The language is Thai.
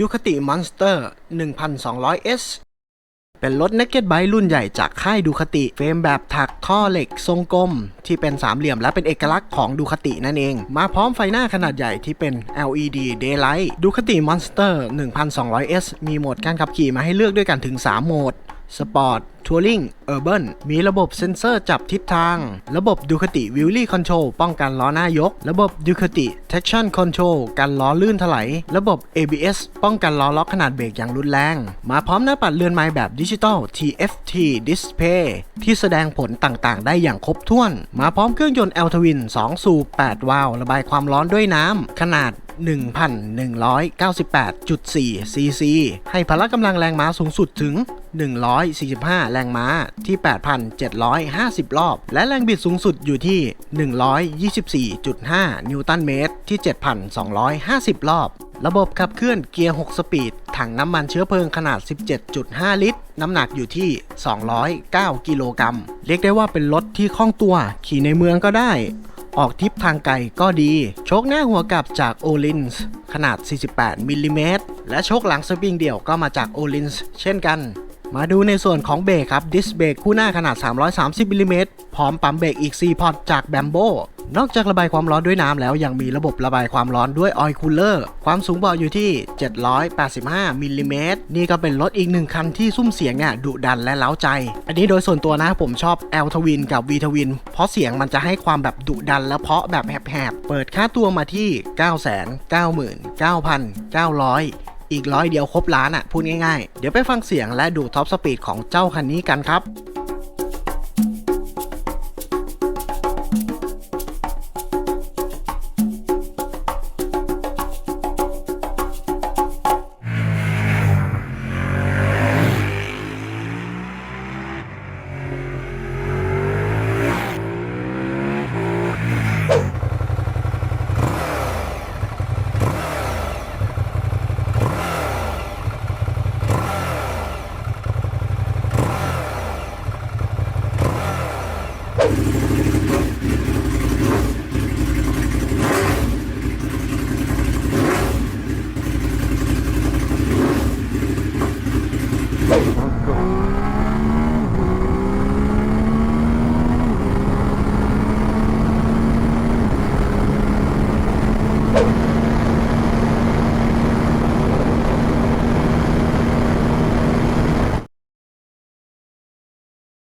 Ducati Monster 1200S เป็นรถ Naked Bike รุ่นใหญ่จากค่ายดูคติเฟรมแบบถักท่อเหล็กทรงกลม ที่เป็นสามเหลี่ยมและเป็นเอกลักษณ์ของดูคตินั่นเอง มาพร้อมไฟหน้าขนาดใหญ่ที่เป็น LED Daylight Ducati Monster 1200S มีโหมดการขับขี่มาให้เลือกด้วยกันถึง 3 โหมด สปอร์ต ทัวริงเออร์เบิมีระบบเซ็นเซอร์จับทิศทาง ระบบดูคติวิลลี่คอนโทรลป้องกันล้อหน้ายก ระบบดูคติ traction control กันล้อลื่นถลายระบบ ABS ป้องกันล้อล็อกขนาดเบรกอย่างรุนแรง มาพร้อมหน้าปัดเรือนไม้แบบดิจิตอล TFT Display ที่แสดงผลต่างๆ ได้อย่างครบถ้วน มาพร้อมเครื่องยนต์ L Twin 2สูบ8วาล์วระบายความร้อนด้วยน้ำขนาด 1,198.4 ซีซี ให้พละกำลังแรงม้าสูงสุดถึง 145 แรงม้าที่ 8,750 รอบ และแรงบิดสูงสุดอยู่ที่ 124.5 นิวตันเมตรที่ 7,250 รอบ ระบบขับเคลื่อนเกียร์ 6 สปีด ถังน้ำมันเชื้อเพลิงขนาด 17.5 ลิตร น้ำหนักอยู่ที่ 209 กิโลกรัม เรียกได้ว่าเป็นรถที่คล่องตัว ขี่ในเมืองก็ได้ ออกทริปทางไกลก็ดี โชคหน้าหัวกลับจากโอลินส์ขนาด 48มิลลิเมตรและโชคหลังสปริงเดี่ยวก็มาจากโอลินส์เช่นกัน มาดูในส่วนของเบรกครับ ดิสเบรกคู่หน้าขนาด 330มิลลิเมตรพร้อมปั๊มเบรกอีก 4 พอร์ตจากแบมโบนอกจากระบายความร้อนด้วยน้ำแล้วยังมีระบบระบายความร้อนด้วยออยล์คูลเลอร์ ความสูงเบาะอยู่ที่ 785มิลลิเมตรนี่ก็เป็นรถอีกหนึ่งคันที่ซุ้มเสียงเนี่ยดุดันและเล้าใจ อันนี้โดยส่วนตัวนะผมชอบ L ทวินกับ V ทวินเพราะเสียงมันจะให้ความแบบดุดันและเพาะแบบแหบๆ เปิดค่าตัวมาที่ 999,900 อีกร้อยเดียวครบล้านอะพูดง่ายๆ เดี๋ยวไปฟังเสียงและดูท็อปสปีดของเจ้าคันนี้กันครับ